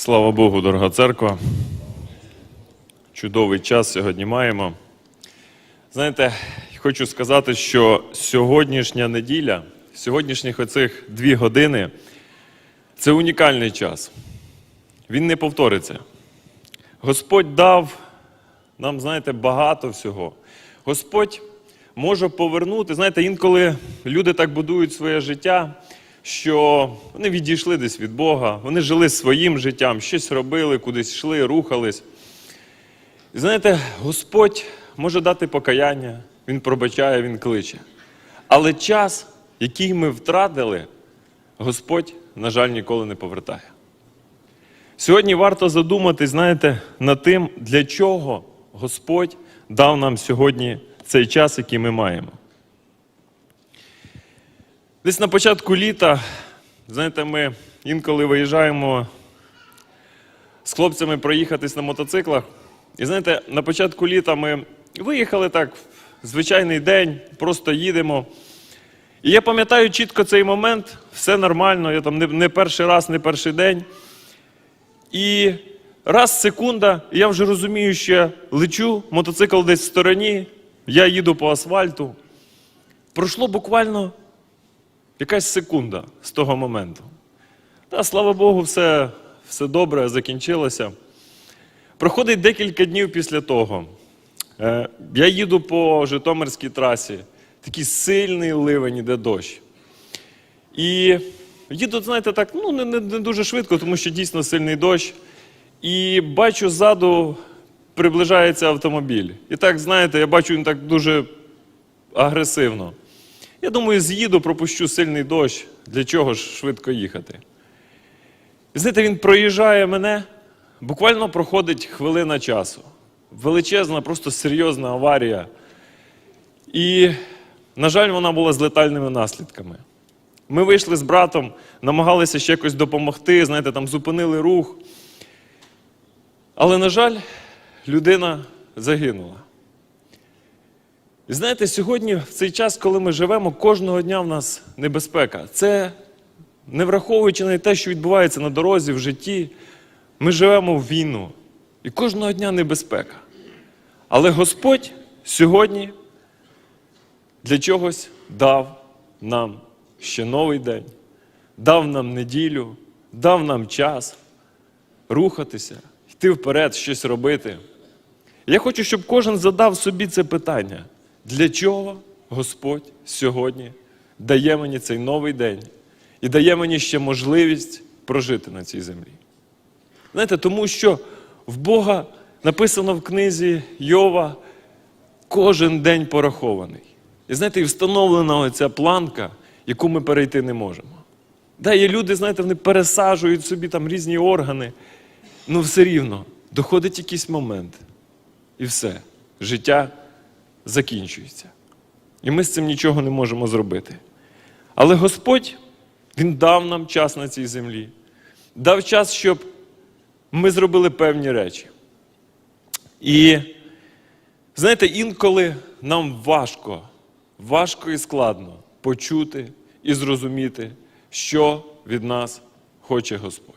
Слава Богу, дорога церква. Чудовий час сьогодні маємо. Знаєте, хочу сказати, що сьогоднішня неділя, сьогоднішніх оцих дві години це унікальний час. Він не повториться. Господь дав нам, знаєте, багато всього. Господь може повернути. Знаєте, інколи люди так будують своє життя, що вони відійшли десь від Бога, вони жили своїм життям, щось робили, кудись йшли, рухались. І знаєте, Господь може дати покаяння, Він пробачає, Він кличе. Але час, який ми втратили, Господь, на жаль, ніколи не повертає. Сьогодні варто задуматись, знаєте, над тим, для чого Господь дав нам сьогодні цей час, який ми маємо. Десь на початку літа, знаєте, ми інколи виїжджаємо з хлопцями проїхатись на мотоциклах. І знаєте, на початку літа ми виїхали так, в звичайний день, просто їдемо. І я пам'ятаю чітко цей момент, все нормально, я там не, не перший раз, не перший день. І раз секунда, і я вже розумію, що я лечу, мотоцикл десь в стороні, я їду по асфальту. Пройшло буквально якась секунда з того моменту. Та, слава Богу, все, все добре, закінчилося. Проходить декілька днів після того. Е, Я їду по Житомирській трасі, такий сильний ливень, іде дощ. І їду, знаєте, так, ну, не, не, не дуже швидко, тому що дійсно сильний дощ. І бачу ззаду приближається автомобіль. І так, знаєте, я бачу він так дуже агресивно. Я думаю, з'їду, пропущу сильний дощ. Для чого ж швидко їхати? І знаєте, він проїжджає мене, буквально проходить хвилина часу. Величезна, просто серйозна аварія. І, на жаль, вона була з летальними наслідками. Ми вийшли з братом, намагалися ще якось допомогти, знаєте, там зупинили рух. Але, на жаль, людина загинула. І знаєте, сьогодні, в цей час, коли ми живемо, кожного дня в нас небезпека. Це не враховуючи навіть те, що відбувається на дорозі, в житті, ми живемо в війну. І кожного дня небезпека. Але Господь сьогодні для чогось дав нам ще новий день, дав нам неділю, дав нам час рухатися, йти вперед, щось робити. Я хочу, щоб кожен задав собі це питання. Для чого Господь сьогодні дає мені цей новий день і дає мені ще можливість прожити на цій землі? Знаєте, тому що в Бога написано в книзі Йова кожен день порахований. І знаєте, і встановлена оця планка, яку ми перейти не можемо. Да, є люди, знаєте, вони пересаджують собі там різні органи, ну все рівно доходить якийсь момент, і все, життя закінчується. І ми з цим нічого не можемо зробити. Але Господь, Він дав нам час на цій землі, дав час, щоб ми зробили певні речі. І знаєте, інколи нам важко, важко і складно почути і зрозуміти, що від нас хоче Господь.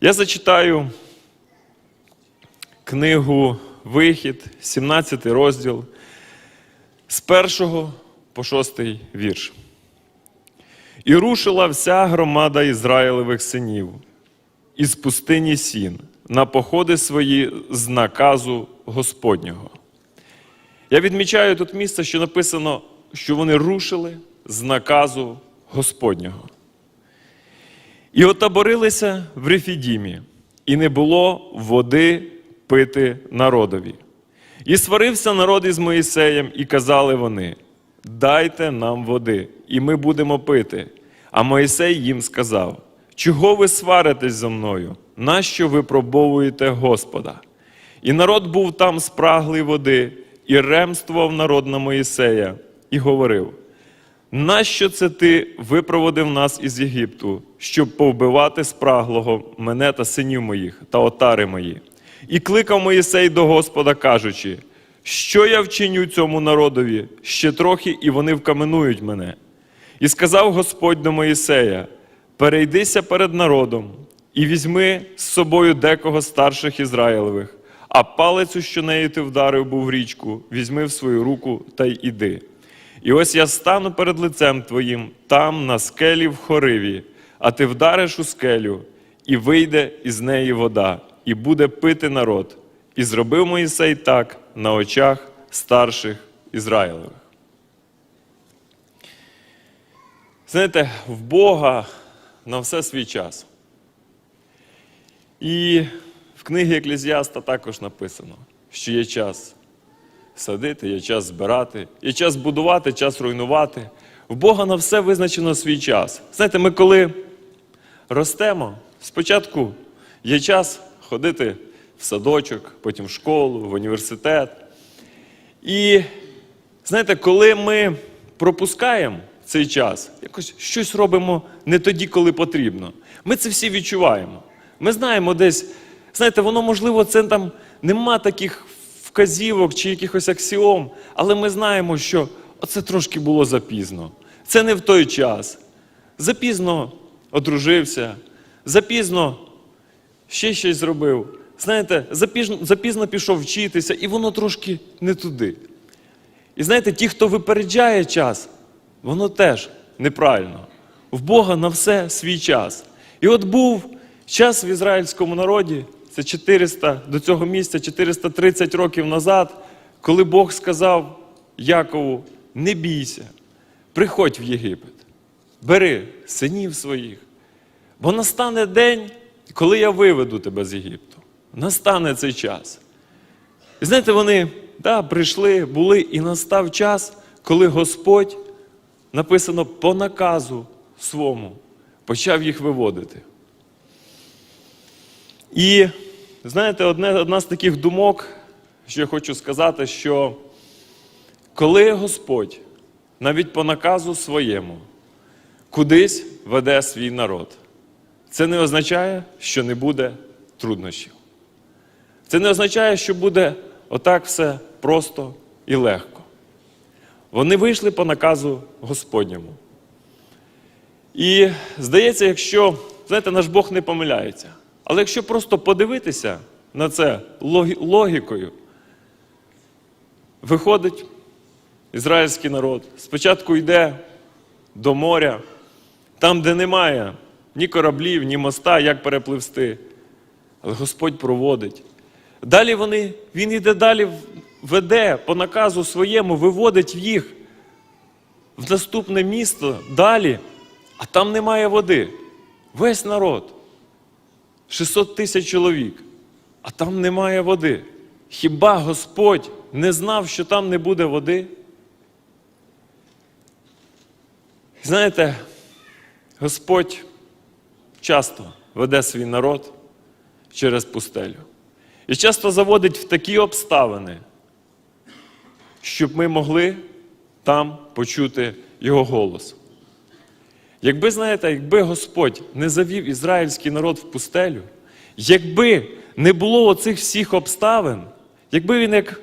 Я зачитаю книгу Вихід, 17 розділ, з першого по шостий вірш. І рушила вся громада Ізраїлевих синів із пустині сін на походи свої з наказу Господнього. Я відмічаю тут місце, що написано, що вони рушили з наказу Господнього. І отаборилися в Рефідімі, і не було води пити народові. І сварився народ із Моїсеєм, і казали вони: Дайте нам води, і ми будемо пити. А Моїсей їм сказав: Чого ви сваритесь зо мною? Нащо ви пробовуєте Господа? І народ був там спраглий води, і ремствував народ на Моїсея, і говорив: Нащо це ти випроводив нас із Єгипту, щоб повбивати спраглого мене та синів моїх та отари мої? І кликав Моїсей до Господа, кажучи, що я вчиню цьому народові ще трохи, і вони вкаменують мене. І сказав Господь до Моїсея: перейдися перед народом і візьми з собою декого старших Ізраїлевих, а палицю, що нею ти вдарив був в річку, візьми в свою руку та й іди. І ось я стану перед лицем твоїм, там, на скелі в хориві, а ти вдариш у скелю, і вийде із неї вода, і буде пити народ. І зробив Моїсей так на очах старших Ізраїлевих. Знаєте, в Бога на все свій час. І в книгі Еклезіаста також написано, що є час садити, є час збирати, є час будувати, час руйнувати. В Бога на все визначено свій час. Знаєте, ми коли ростемо, спочатку є час ходити в садочок, потім в школу, в університет. І знаєте, коли ми пропускаємо цей час, якось щось робимо не тоді, коли потрібно. Ми це всі відчуваємо. Ми знаємо десь, знаєте, воно можливо, це там нема таких вказівок чи якихось аксіом, але ми знаємо, що оце трошки було запізно. Це не в той час. Запізно одружився, запізно ще щось зробив. Знаєте, запізно, запізно пішов вчитися, і воно трошки не туди. І знаєте, ті, хто випереджає час, воно теж неправильно. В Бога на все свій час. І от був час в ізраїльському народі, це 400 до цього місця, 430 років назад, коли Бог сказав Якову: не бійся, приходь в Єгипет, бери синів своїх, бо настане день, коли я виведу тебе з Єгипту. Настане цей час. І знаєте, вони да, прийшли, були, і настав час, коли Господь, написано по наказу свому, почав їх виводити. І знаєте, одне, одна з таких думок, що я хочу сказати, що коли Господь навіть по наказу своєму кудись веде свій народ, це не означає, що не буде труднощів. Це не означає, що буде отак все просто і легко. Вони вийшли по наказу Господньому. І здається, якщо, знаєте, наш Бог не помиляється. Але якщо просто подивитися на це логікою, виходить ізраїльський народ, спочатку йде до моря, там, де немає ні кораблів, ні моста, як перепливсти. Але Господь проводить. Далі вони, він іде далі, веде по наказу своєму, виводить їх в наступне місто далі, а там немає води. Весь народ. 600 тисяч чоловік, а там немає води. Хіба Господь не знав, що там не буде води? Знаєте, Господь часто веде свій народ через пустелю. І часто заводить в такі обставини, щоб ми могли там почути Його голос. Якби, знаєте, якби Господь не завів ізраїльський народ в пустелю, якби не було оцих всіх обставин, якби він як,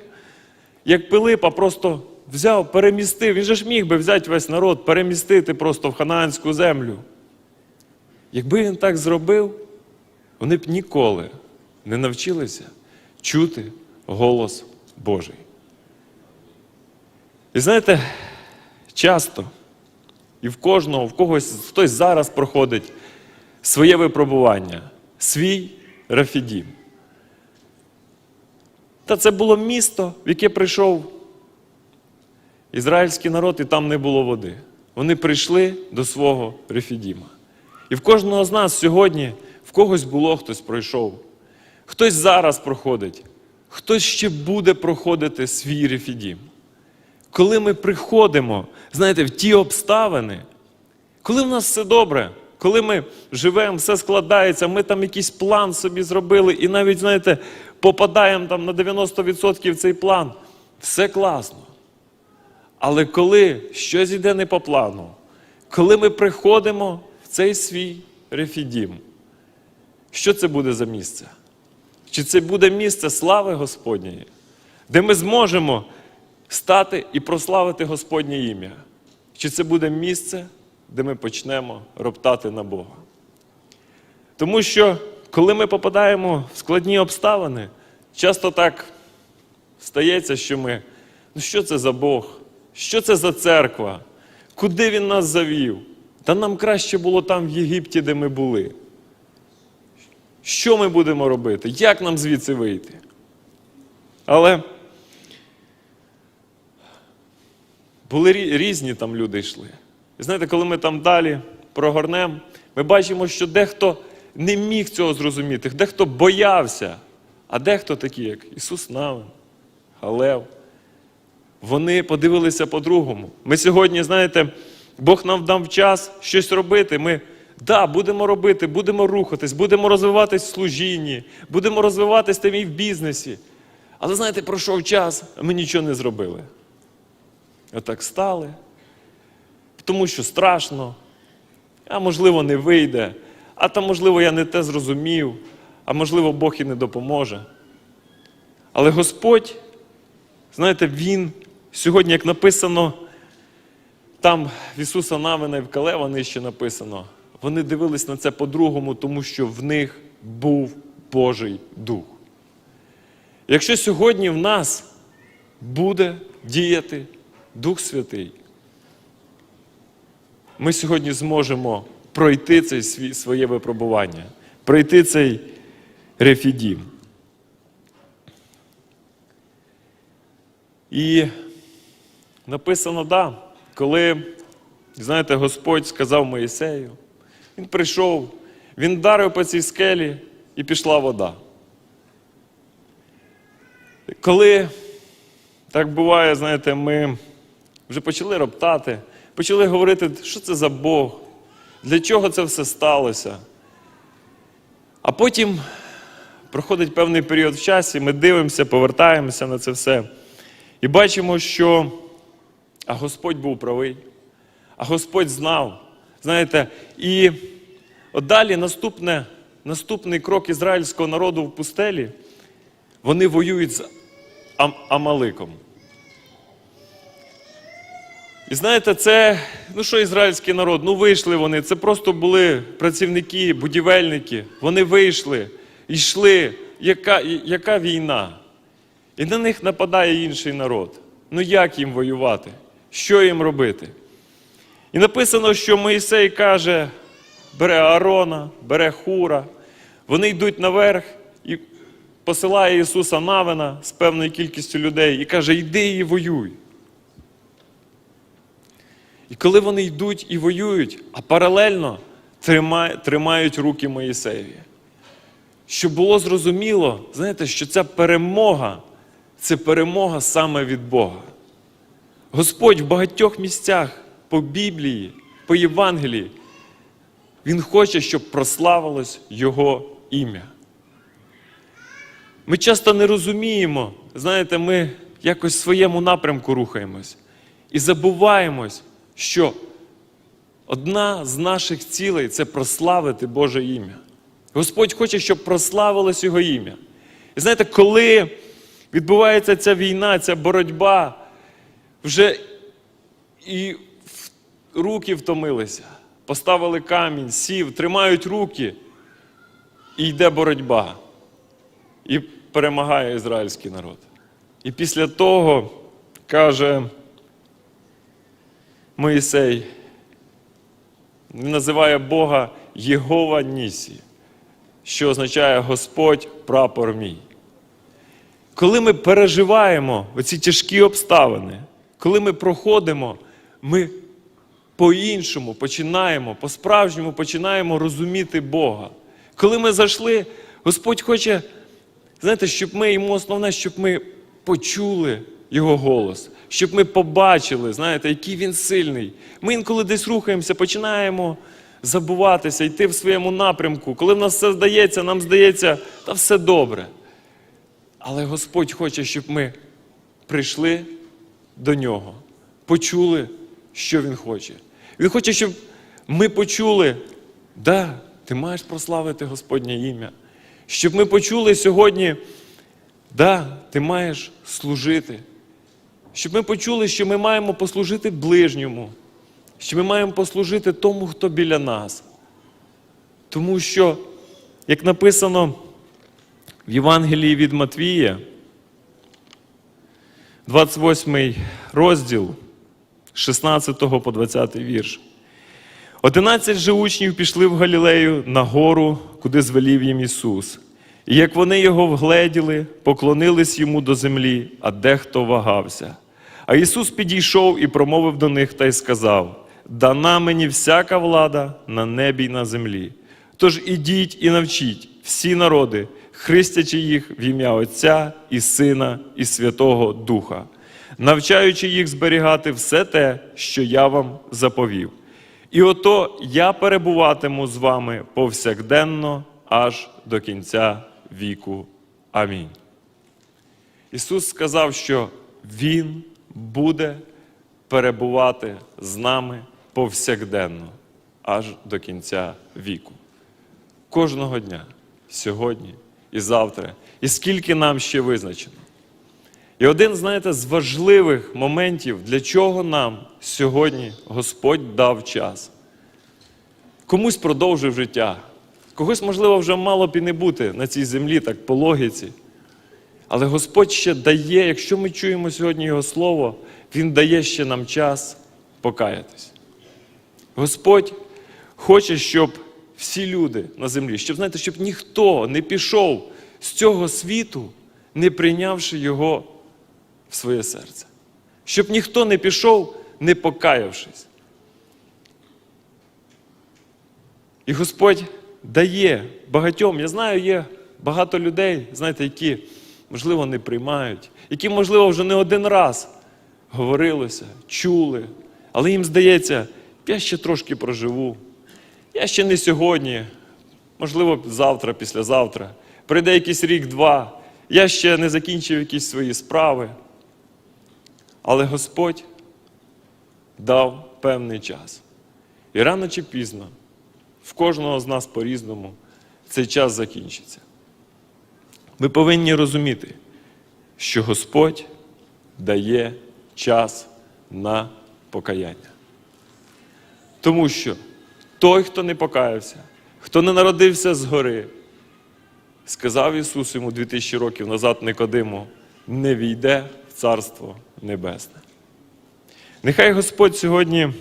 як Пилипа просто взяв, перемістив, він же ж міг би взяти весь народ, перемістити просто в ханаанську землю. Якби він так зробив, вони б ніколи не навчилися чути голос Божий. І знаєте, часто і в кожного, в когось, хтось зараз проходить своє випробування, свій Рафідім. Та це було місто, в яке прийшов ізраїльський народ, і там не було води. Вони прийшли до свого Рефідіма. І в кожного з нас сьогодні в когось було, хтось пройшов. Хтось зараз проходить, хтось ще буде проходити свій Рефідім. Коли ми приходимо, знаєте, в ті обставини, коли в нас все добре, коли ми живемо, все складається, ми там якийсь план собі зробили, і навіть, знаєте, попадаємо там на 90% в цей план, все класно. Але коли щось йде не по плану, коли ми приходимо цей свій рефідім, що це буде за місце? Чи це буде місце слави Господньої, де ми зможемо стати і прославити Господнє ім'я? Чи це буде місце, де ми почнемо роптати на Бога? Тому що, коли ми попадаємо в складні обставини, часто так стається, що ми, ну що це за Бог? Що це за церква? Куди він нас завів? Та нам краще було там в Єгипті, де ми були. Що ми будемо робити? Як нам звідси вийти? Але були різні там люди йшли. І знаєте, коли ми там далі прогорнемо, ми бачимо, що дехто не міг цього зрозуміти, дехто боявся, а дехто такі, як Ісус Навин, Галев. Вони подивилися по-другому. Ми сьогодні, знаєте, Бог нам дав час щось робити. Ми да, будемо робити, будемо рухатись, будемо розвиватись в служінні, будемо розвиватись там і в бізнесі. Але знаєте, пройшов час, а ми нічого не зробили. Отак стали, тому що страшно, а можливо, не вийде, а там, можливо, я не те зрозумів, а можливо, Бог і не допоможе. Але Господь, знаєте, Він сьогодні, як написано, там в Ісуса Навина і в Калева нижче написано, вони дивились на це по-другому, тому що в них був Божий Дух. Якщо сьогодні в нас буде діяти Дух Святий, ми сьогодні зможемо пройти це своє випробування, пройти цей рефідім. І написано, да, коли, знаєте, Господь сказав Моїсею, він прийшов, він вдарив по цій скелі і пішла вода. Коли так буває, знаєте, ми вже почали роптати, почали говорити, що це за Бог, для чого це все сталося. А потім проходить певний період в часі, ми дивимося, повертаємося на це все. І бачимо, що а Господь був правий, а Господь знав. Знаєте, і от далі наступне, наступний крок ізраїльського народу в пустелі, вони воюють з Ам- Амаликом. І знаєте, це, ну що ізраїльський народ? Ну вийшли вони, це просто були працівники, будівельники. Вони вийшли, йшли. Яка, яка війна? І на них нападає інший народ. Ну як їм воювати? Що їм робити? І написано, що Моїсей каже, бере Аарона, бере Хура, вони йдуть наверх і посилає Ісуса Навина з певною кількістю людей і каже, йди і воюй. І коли вони йдуть і воюють, а паралельно тримають руки Моїсеєві. Щоб було зрозуміло, знаєте, що ця перемога це перемога саме від Бога. Господь в багатьох місцях по Біблії, по Євангелії, Він хоче, щоб прославилось Його ім'я. Ми часто не розуміємо, знаєте, ми якось в своєму напрямку рухаємось і забуваємось, що одна з наших цілей це прославити Боже ім'я. Господь хоче, щоб прославилось Його ім'я. І знаєте, коли відбувається ця війна, ця боротьба, вже і руки втомилися, поставили камінь, сів, тримають руки, і йде боротьба. І перемагає ізраїльський народ. І після того каже Моїсей, він називає Бога Єгова Нісі, що означає Господь прапор мій. Коли ми переживаємо оці тяжкі обставини, коли ми проходимо, ми по-іншому починаємо, по-справжньому починаємо розуміти Бога. Коли ми зайшли, Господь хоче, знаєте, щоб ми йому основне, щоб ми почули Його голос, щоб ми побачили, знаєте, який він сильний. Ми інколи десь рухаємося, починаємо забуватися, йти в своєму напрямку. Коли в нас все здається, нам здається, та все добре. Але Господь хоче, щоб ми прийшли до нього, почули, що Він хоче. Він хоче, щоб ми почули, да, ти маєш прославити Господнє ім'я. Щоб ми почули сьогодні, да, ти маєш служити. Щоб ми почули, що ми маємо послужити ближньому, що ми маємо послужити тому, хто біля нас. Тому що як написано в Євангелії від Матвія, 28 розділ, 16 по 20 вірш. Одинадцять же учнів пішли в Галілею на гору, куди звелів їм Ісус. І як вони його вгледіли, поклонились йому до землі, а дехто вагався. А Ісус підійшов і промовив до них та й сказав: Дана мені всяка влада на небі й на землі. Тож ідіть і навчіть всі народи, хрестячи їх в ім'я Отця і Сина, і Святого Духа, навчаючи їх зберігати все те, що я вам заповів. І ото я перебуватиму з вами повсякденно аж до кінця віку. Амінь. Ісус сказав, що Він буде перебувати з нами повсякденно аж до кінця віку. Кожного дня, сьогодні і завтра, і скільки нам ще визначено. І один, знаєте, з важливих моментів, для чого нам сьогодні Господь дав час. Комусь продовжив життя, когось, можливо, вже мало б і не бути на цій землі, так по логіці. Але Господь ще дає, якщо ми чуємо сьогодні Його Слово, Він дає ще нам час покаятись. Господь хоче, щоб всі люди на землі, щоб знаєте, щоб ніхто не пішов з цього світу, не прийнявши Його в своє серце. Щоб ніхто не пішов, не покаявшись. І Господь дає багатьом. Я знаю, є багато людей, знаєте, які, можливо, не приймають, які, можливо, вже не один раз говорилося, чули, але їм здається, я ще трошки проживу. Я ще не сьогодні, можливо, завтра, післязавтра. Прийде якийсь рік-два, я ще не закінчив якісь свої справи. Але Господь дав певний час. І рано чи пізно, в кожного з нас по-різному, цей час закінчиться. Ми повинні розуміти, що Господь дає час на покаяння. Тому що той, хто не покаявся, хто не народився згори, сказав Ісус йому 2000 років назад Никодиму, не війде в Царство Небесне. Нехай Господь сьогодні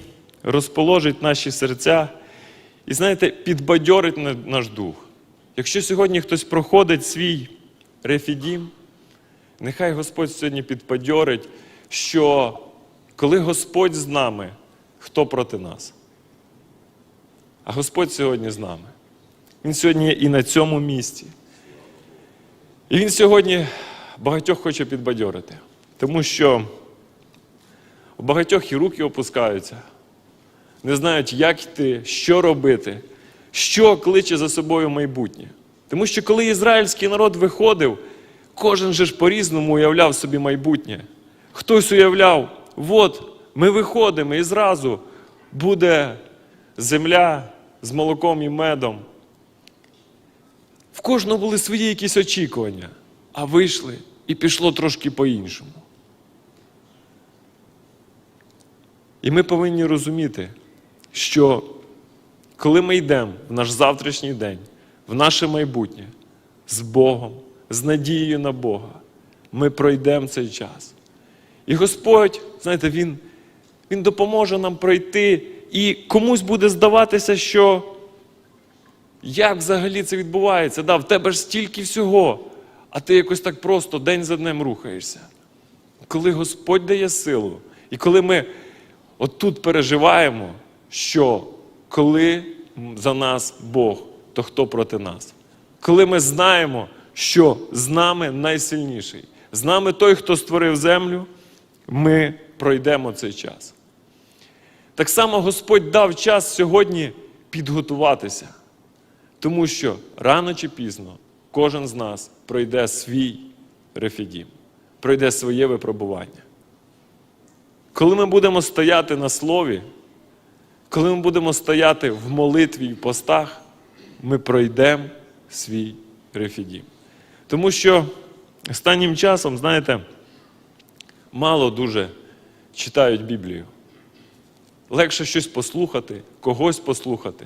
розположить наші серця і, знаєте, підбадьорить наш дух. Якщо сьогодні хтось проходить свій рефідім, нехай Господь сьогодні підбадьорить, що коли Господь з нами, хто проти нас? А Господь сьогодні з нами. Він сьогодні і на цьому місці. І Він сьогодні багатьох хоче підбадьорити, тому що у багатьох і руки опускаються, не знають, як йти, що робити, що кличе за собою майбутнє. Тому що коли ізраїльський народ виходив, кожен же ж по-різному уявляв собі майбутнє. Хтось уявляв, от ми виходимо і зразу буде земля з молоком і медом. В кожного були свої якісь очікування, а вийшли і пішло трошки по-іншому. І ми повинні розуміти, що коли ми йдемо в наш завтрашній день, в наше майбутнє з Богом, з надією на Бога, ми пройдемо цей час. І Господь, знаєте, Він, Він допоможе нам пройти, і комусь буде здаватися, що як взагалі це відбувається? Да, в тебе ж стільки всього, а ти якось так просто день за днем рухаєшся. Коли Господь дає силу, і коли ми отут переживаємо, що коли за нас Бог, то хто проти нас? Коли ми знаємо, що з нами найсильніший, з нами той, хто створив землю, ми пройдемо цей час. Так само Господь дав час сьогодні підготуватися. Тому що рано чи пізно кожен з нас пройде свій рефідім, пройде своє випробування. Коли ми будемо стояти на слові, коли ми будемо стояти в молитві і постах, ми пройдемо свій рефідім. Тому що останнім часом, знаєте, мало дуже читають Біблію. Легше щось послухати, когось послухати.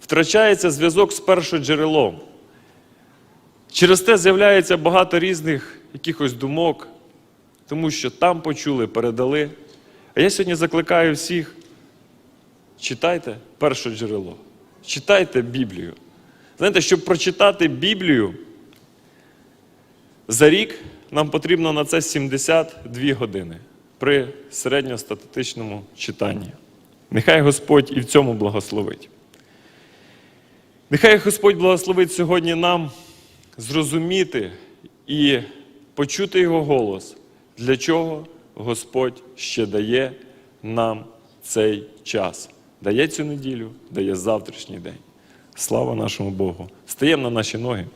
Втрачається зв'язок з першоджерелом. Через те з'являється багато різних якихось думок, тому що там почули, передали. А я сьогодні закликаю всіх, читайте перше джерело, читайте Біблію. Знаєте, щоб прочитати Біблію, за рік нам потрібно на це 72 години при середньостатистичному читанні. Нехай Господь і в цьому благословить. Нехай Господь благословить сьогодні нам зрозуміти і почути Його голос, для чого Господь ще дає нам цей час. Дає цю неділю, дає завтрашній день. Слава нашому Богу! Стаємо на наші ноги.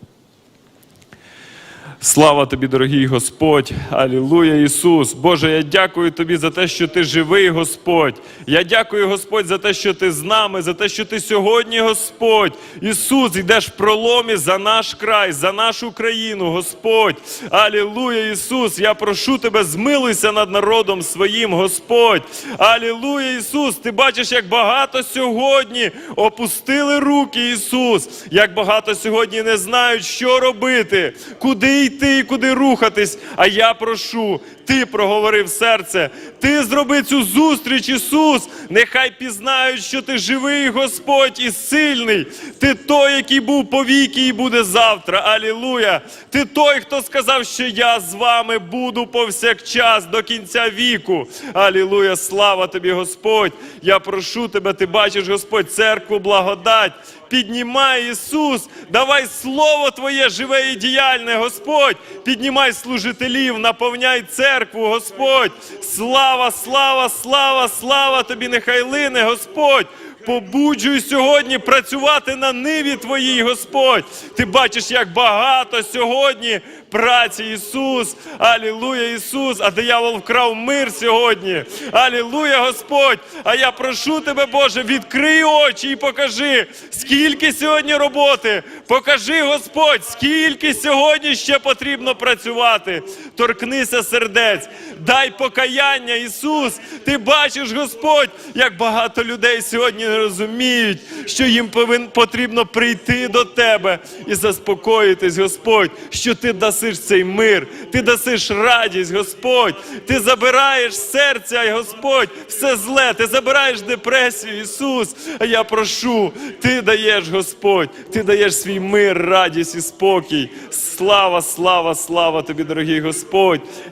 Слава тобі, дорогий Господь! Алілуя, Ісус! Боже, я дякую тобі за те, що ти живий, Господь. Я дякую, Господь, за те, що ти з нами, за те, що ти сьогодні, Господь. Ісус, йдеш в проломі за наш край, за нашу країну, Господь. Алілуя, Ісус! Я прошу тебе, змилуйся над народом своїм, Господь. Алілуя, Ісус! Ти бачиш, як багато сьогодні опустили руки, Ісус, як багато сьогодні не знають, що робити, куди йти і куди рухатись. А я прошу, ти проговорив серце, ти зроби цю зустріч, Ісус. Нехай пізнають, що ти живий, Господь, і сильний. Ти той, який був повіки і буде завтра. Алілуя. Ти той, хто сказав, що я з вами буду повсякчас до кінця віку. Алілуя, слава тобі, Господь. Я прошу тебе, ти бачиш, Господь, церкву благодать. Піднімай Ісус, давай слово Твоє живе і діяльне, Господь. Піднімай служителів, наповняй церкву, Господь. Слава, слава, слава, слава тобі, нехай лине, Господь. Побуджуй сьогодні працювати на ниві Твоїй, Господь. Ти бачиш, як багато сьогодні праці Ісус. Алілуя, Ісус. А диявол вкрав мир сьогодні. Алілуя, Господь. А я прошу тебе, Боже, відкрий очі і покажи, скільки сьогодні роботи. Покажи, Господь, скільки сьогодні ще потрібно працювати. Торкнися сердець, дай покаяння, Ісус. Ти бачиш, Господь, як багато людей сьогодні не розуміють, що їм повин, потрібно прийти до Тебе і заспокоїтись, Господь, що Ти дасиш цей мир, Ти дасиш радість, Господь. Ти забираєш серця, Господь, все зле, Ти забираєш депресію, Ісус. А я прошу, Ти даєш, Господь, Ти даєш свій мир, радість і спокій. Слава, слава, слава тобі, дорогий Господь.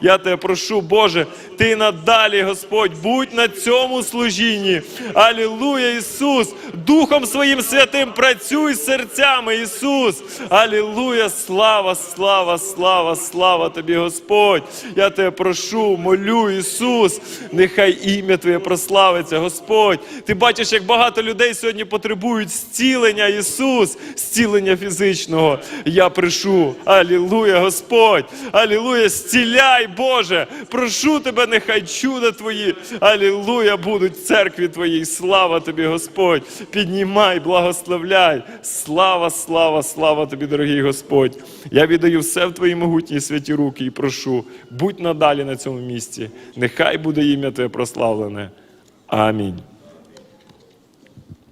Я тебе прошу, Боже, ти надалі, Господь, будь на цьому служінні. Алілуя, Ісус! Духом своїм святим працюй з серцями, Ісус. Алілуя, слава, слава, слава, слава тобі, Господь. Я тебе прошу, молю, Ісус, нехай ім'я Твоє прославиться, Господь. Ти бачиш, як багато людей сьогодні потребують зцілення, Ісус, зцілення фізичного. Я прошу, Алілуя, Господь, Алілуя, зціляй, Боже. Прошу тебе, нехай чуда Твої, Алілуя, будуть в церкві Твоїй. Слава тобі, Господь. Піднімай, благословляй. Слава, слава, слава тобі, дорогий Господь. Я віддаю все в Твої могутні святі руки і прошу, будь надалі на цьому місці. Нехай буде ім'я Твоє прославлене. Амінь.